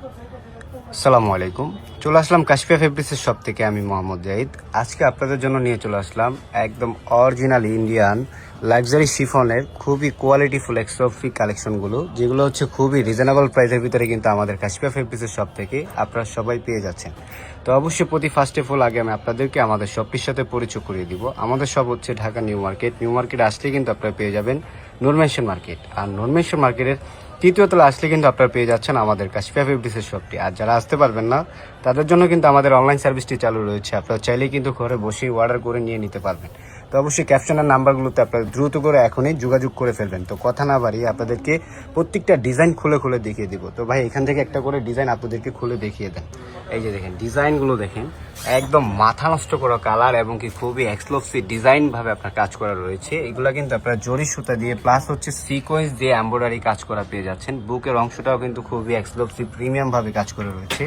আসসালামু আলাইকুম। চলে আসলাম কাশফিয়া ফেব্রিক্সের শপ থেকে আমি মোহাম্মদ জাহিদ। আজকে আপনাদের জন্য নিয়ে চলে আসলাম একদম অরিজিনাল ইন্ডিয়ান লাক্সারি শিফনের খুবই কোয়ালিটিফুল এক্সট্রফি কালেকশনগুলো যেগুলো হচ্ছে খুবই রিজনেবল প্রাইসের ভিতরে কিন্তু আমাদের কাশফিয়া ফেব্রিক্সের শপ থেকে আপনারা সবাই পেয়ে যাচ্ছেন। তো অবশ্যই প্রতি ফার্স্টে ফুল আগে আমি আপনাদেরকে আমাদের শপটির সাথে পরিচয় করিয়ে দিব। আমাদের শপ হচ্ছে Dhaka new market. New market আসলে কিন্তু আপনারা পেয়ে যাবেন নুরমেশন মার্কেট আর নুরমেশন মার্কেটের তৃতীয় তলা আসলে কিন্তু আপনারা পেয়ে যাচ্ছেন আমাদের কাশফিয়া ফেব্রিক্সের শপটি আর যারা আসতে পারবেন না, তাদের জন্য কিন্তু আমাদের অনলাইন সার্ভিসটি চালু রয়েছে। আপনারা চাইলেই কিন্তু ঘরে বসেই অর্ডার করে নিয়ে নিতে পারবেন। তো অবশ্যই ক্যাপশনের নাম্বারগুলোতে আপনারা দ্রুত করে এখনই যোগাযোগ করে ফেলবেন। তো কথা না বাড়িয়ে আপনাদেরকে প্রত্যেকটা ডিজাইন খুলে খুলে দেখিয়ে দিব। তো ভাই, এখান থেকে একটা করে ডিজাইন আপনাদেরকে খুলে দেখিয়ে দেন। এই যে দেখেন ডিজাইনগুলো দেখেন। একদম মাথা নষ্ট করা কালার এবং কি খুবই এক্সক্লুসিভ ডিজাইন ভাবে আপনার কাজ করা রয়েছে। এগুলো কিন্তু আপনার জরি সুতা দিয়ে প্লাস হচ্ছে সিকোয়েন্স দিয়ে এমব্রয়ডারি কাজ করা পেয়ে যাচ্ছেন। বুকের অংশটাও কিন্তু খুবই এক্সক্লুসিভ প্রিমিয়াম ভাবে কাজ করা রয়েছে।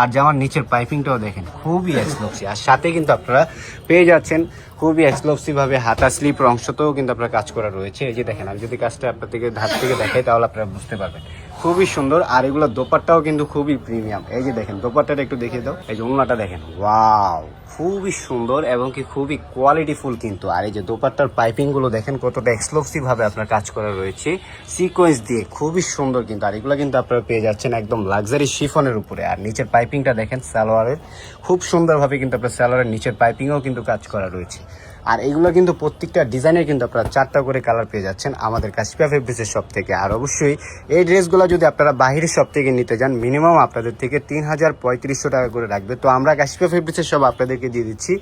আর যেমন নিচের পাইপিংটাও দেখেন, খুবই এক্সক্লুসিভ আর সাথে কিন্তু আপনারা পেয়ে যাচ্ছেন খুবই এক্সক্লুসিভ ভাবে হাতা স্লিপ অংশতেও কিন্তু আপনার কাজ করা রয়েছে। এই যে দেখেন, আমি যদি কাজটা আপনার থেকে ধার থেকে দেখাই, তাহলে আপনারা বুঝতে পারবেন। খুবই সুন্দর, আর এগুলো দোপারটাও কিন্তু খুবই প্রিমিয়াম এই যে দেখেন, দোপাট্টাটা একটু দেখিয়ে দাও। এই যে ওনাটা দেখেন ওয়াও খুবই সুন্দর এবং কি খুবই কোয়ালিটিফুল কিন্তু। আর এই যে দোপাট্টার পাইপিংগুলো দেখেন কতটা এক্সক্লুসিভ ভাবে আপনার কাজ করা রয়েছে। সিকোয়েন্স দিয়ে খুবই সুন্দর কিন্তু। আর এগুলো কিন্তু আপনারা পেয়ে যাচ্ছেন একদম লাক্সারি শিফনের উপরে। আর নিচের পাইপিংটা দেখেন সালোয়ারের। খুব সুন্দরভাবে কিন্তু আপনার সালোয়ারের নিচের পাইপিংও কিন্তু কাজ করা রয়েছে। আর এগুলো কিন্তু প্রত্যেকটা ডিজাইনের কিন্তু আপনারা চারটা করে কালার পেয়ে যাচ্ছেন আমাদের কাশিপা ফেব্রিক্সের শপ থেকে। আর অবশ্যই এই ড্রেসগুলো যদি আপনারা বাহিরের শপ থেকে নিতে যান মিনিমাম আপনাদের থেকে তিন হাজার পঁয়ত্রিশশো টাকা করে রাখবে। তো আমরা কাশিপা ফেব্রিক্সের সব আপনাদেরকে দিয়ে দিচ্ছি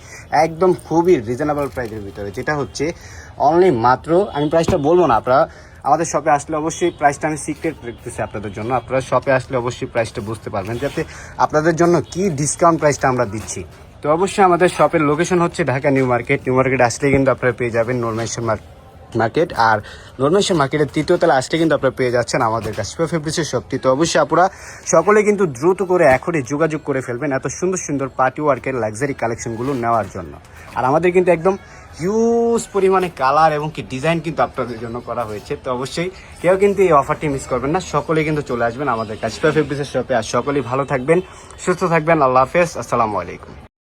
একদম খুবই রিজনেবল প্রাইসের ভিতরে, যেটা হচ্ছে অনলি মাত্র, আমি প্রাইসটা বলব না আপনারা, আমাদের শপে আসলে অবশ্যই প্রাইসটা আমি সিক্রেট রাখতেছি আপনাদের জন্য, আপনারা শপে আসলে অবশ্যই প্রাইসটা বুঝতে পারবেন, যাতে আপনাদের জন্য কি ডিসকাউন্ট প্রাইসটা আমরা দিচ্ছি। তো অবশ্যই আমাদের শপের লোকেশন হচ্ছে Dhaka new market new market আসলে কিন্তু আপনারা পেয়ে যাবেন নর্মেশন মার্কেট আর নর্মেশন মার্কেটের তৃতীয় তলা আসলে কিন্তু আপনারা পেয়ে যাচ্ছেন আমাদের কাছে। ফেব্রিক্সের শপটি তো অবশ্যই আপনারা সকলে কিন্তু দ্রুত করে এখনই যোগাযোগ করে ফেলবেন এত সুন্দর সুন্দর পার্টি ওয়ার্কের লাক্সারি কালেকশনগুলো নেওয়ার জন্য। আর আমাদের কিন্তু একদম হিউজ পরিমাণে কালার এবং কি ডিজাইন কিন্তু আপনাদের জন্য করা হয়েছে। তো অবশ্যই কেউ কিন্তু এই অফারটি মিস করবেন না, সকলে কিন্তু চলে আসবেন আমাদের কাছে। ফেব্রিক্সের শপে আর সকলেই ভালো থাকবেন, সুস্থ থাকবেন, আল্লাহ হাফেজ, আসসালামু আলাইকুম।